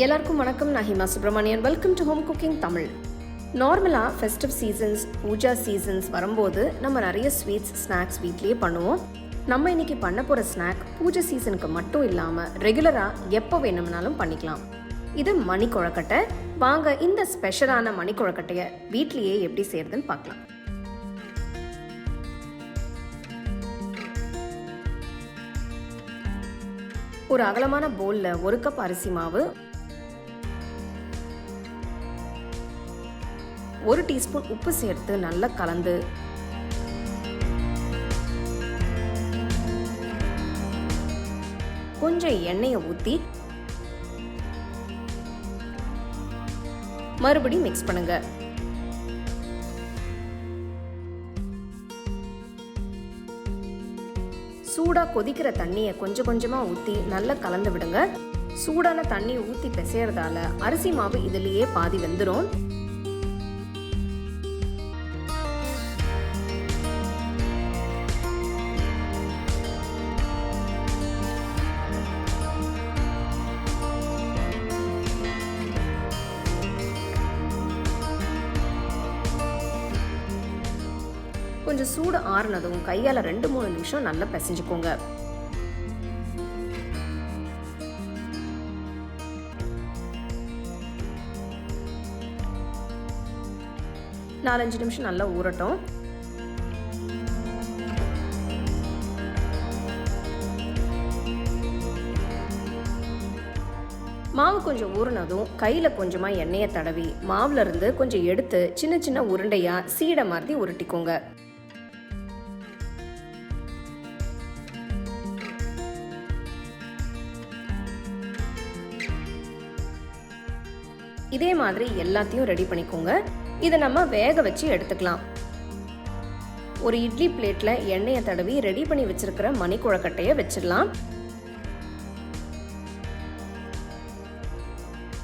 எல்லாருக்கும் வணக்கம். நான் Hima Subramanian welcome to home cooking Tamil நார்மலாக ஃபெஸ்டிவ் சீசன்ஸ் பூஜா சீசன்ஸ் வரும்போது நம்ம நிறைய ஸ்வீட்ஸ் ஸ்நாக்ஸ் வீட்லேயே பண்ணுவோம். நம்ம இன்னைக்கு பண்ண போகிற ஸ்நாக் பூஜை சீசனுக்கு மட்டும் இல்லாமல் ரெகுலராக எப்போ வேணும்னாலும் பண்ணிக்கலாம். இது மணி கொழக்கட்டை வாங்க இந்த ஸ்பெஷலான மணி குழக்கட்டையை வீட்லேயே எப்படி செய்யறதுன்னு பார்க்கலாம். ஒரு அகலமான போல்ல ஒரு கப் அரிசி மாவு ஒரு டீஸ்பூன் உப்பு சேர்த்து நல்லா கலந்து. கொஞ்சம் எண்ணெயை ஊற்றி மறுபடியும் மிக்ஸ் பண்ணுங்க. சூடாக கொதிக்கிற தண்ணியை கொஞ்சம் கொஞ்சமாக ஊற்றி நல்லா கலந்து விடுங்க. சூடான தண்ணி ஊற்றி பிசையறதால அரிசி மாவு இதுலேயே பாதி வெந்துடும் கொஞ்சம் சூடு ஆறுனதும் கையால் ரெண்டு மூணு நிமிஷம் நல்லா பிசைஞ்சுக்கோங்க. நாலஞ்சு நிமிஷம் நல்லா ஊறட்டும். மாவு கொஞ்சம் ஊறினதும் கையில் கொஞ்சமாக எண்ணெயை தடவி மாவுலேருந்து கொஞ்சம் எடுத்து சின்ன சின்ன உருண்டையாக சீடை மாதிரி உருட்டிக்கோங்க. இதே மாதிரி எல்லாத்தையும் ரெடி பண்ணிக்கோங்க. இதை நம்ம வேக வச்சு எடுத்துக்கலாம். ஒரு இட்லி பிளேட்டில் எண்ணெயை தடவி ரெடி பண்ணி வச்சிருக்கிற மணிக்குழக்கட்டையை வச்சிடலாம்.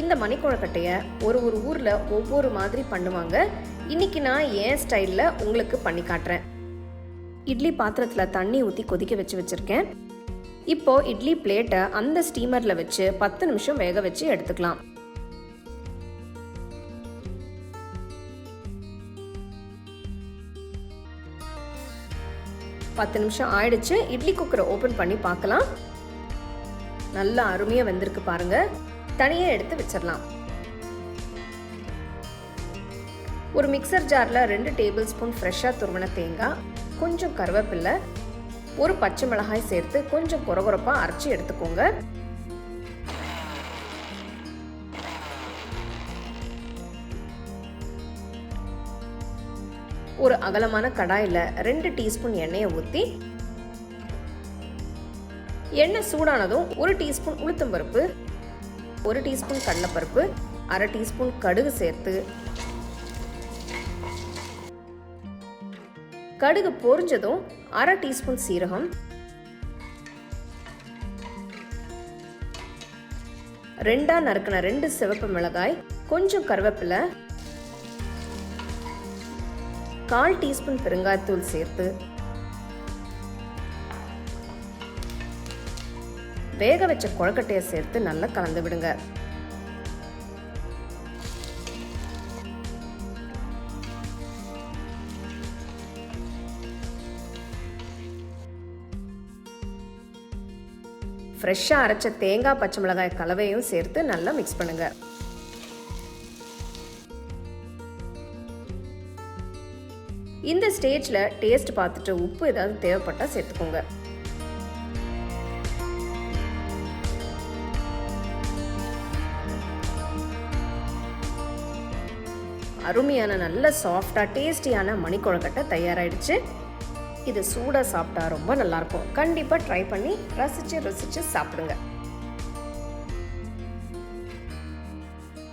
இந்த மணிக்குழக்கட்டையை ஒரு ஒரு ஊரில் ஒவ்வொரு மாதிரி பண்ணுவாங்க. இன்னைக்கு நான் என் ஸ்டைலில் உங்களுக்கு பண்ணி காட்டுறேன். இட்லி பாத்திரத்தில் தண்ணி ஊற்றி கொதிக்க வச்சு வச்சுருக்கேன். இப்போ இட்லி பிளேட்டை அந்த ஸ்டீமரில் வச்சு பத்து நிமிஷம் வேக வச்சு எடுத்துக்கலாம். பத்து நிமிஷம் ஆயிடுச்சு. இட்லி குக்கரை ஓப்பன் பண்ணி பார்க்கலாம். நல்லா அருமையாக வெந்திருக்கு பாருங்க. தனியாக எடுத்து வச்சிடலாம். ஒரு மிக்சர் ஜாரில் ரெண்டு டேபிள் ஸ்பூன் ஃப்ரெஷ்ஷாக துருவன தேங்காய் கொஞ்சம் கருவேப்பில்லை ஒரு பச்சை மிளகாய் சேர்த்து கொஞ்சம் குறகுறப்பாக அரைச்சி எடுத்துக்கோங்க. ஒரு அகலமான கடாயில் ரெண்டு டீஸ்பூன் எண்ணெயை ஊற்றி எண்ணெய் சூடானதும் ஒரு டீஸ்பூன் உளுத்தம்பருப்பு ஒரு டீஸ்பூன் கடலைப்பருப்பு அரை டீஸ்பூன் கடுகு சேர்த்து கடுகு பொரிஞ்சதும் அரை டீஸ்பூன் சீரகம் ரெண்டாக நறுக்கின ரெண்டு சிவப்பு மிளகாய் கொஞ்சம் கருவேப்பிலை கால் டீஸ்பூன் பெருங்காயத்தூள் சேர்த்து வேக வச்ச கொழக்கட்டையை சேர்த்து நல்லா கலந்து விடுங்க. ஃப்ரெஷ்ஷாக அரைச்ச தேங்காய் பச்சை மிளகாய் கலவையும் சேர்த்து நல்லா மிக்ஸ் பண்ணுங்கள் இந்த ஸ்டேஜில் டேஸ்ட் பார்த்துட்டு உப்பு ஏதாவது தேவைப்பட்டால் சேர்த்துக்கோங்க. அருமையான நல்ல சாஃப்டாக டேஸ்டியான மணி தயாராகிடுச்சு இது சூடாக சாப்பிட்டா ரொம்ப நல்லாயிருக்கும். கண்டிப்பாக ட்ரை பண்ணி ரசித்து ரசித்து சாப்பிடுங்க.